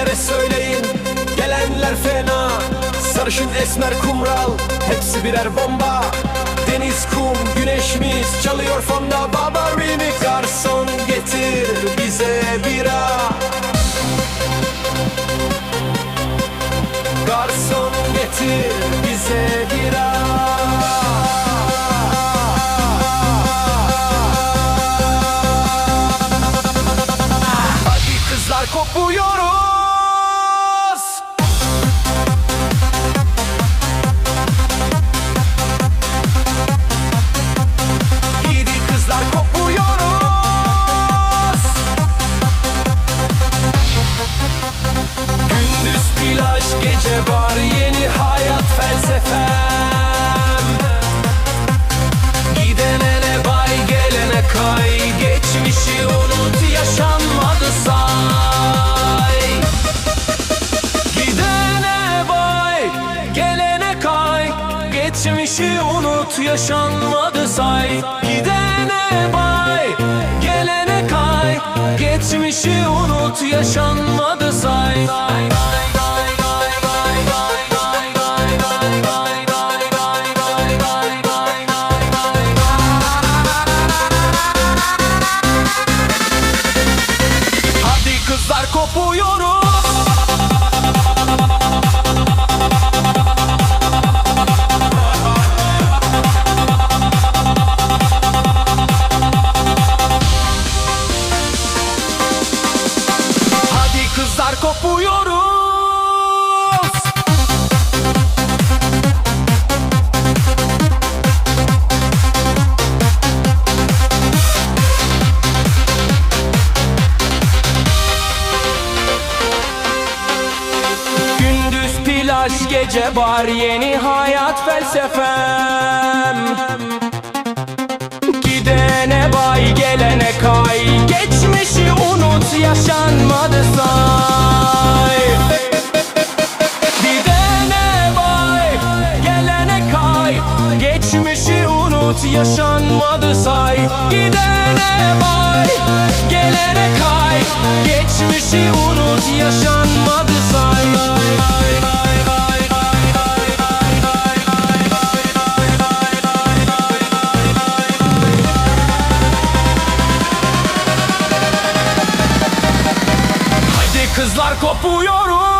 Gelenlere söyleyin Gelenler fena. Sarışın esmer kumral Hepsi birer bomba. Deniz kum güneş mis Çalıyor fonda. Baba remix Garson getir bize bira. Garson getir bize bira. Hadi kızlar kopuyoruz gece bar yeni hayat felsefem. Gidene ne bay gelene kay. Geçmişi unut yaşanmadı say. Gidene bay gelene kay. Geçmişi unut yaşanmadı say. Gidene bay gelene kay. Geçmişi unut yaşanmadı say. Hadi kızlar kopuyoruz Hadi kızlar kopuyoruz plaj gece bar yeni hayat felsefem? Gidene bay gelene kay. Geçmişi unut yaşanmadı say. Gidene bay gelene kay. Geçmişi unut yaşanmadı say. Gidene kopuyorum.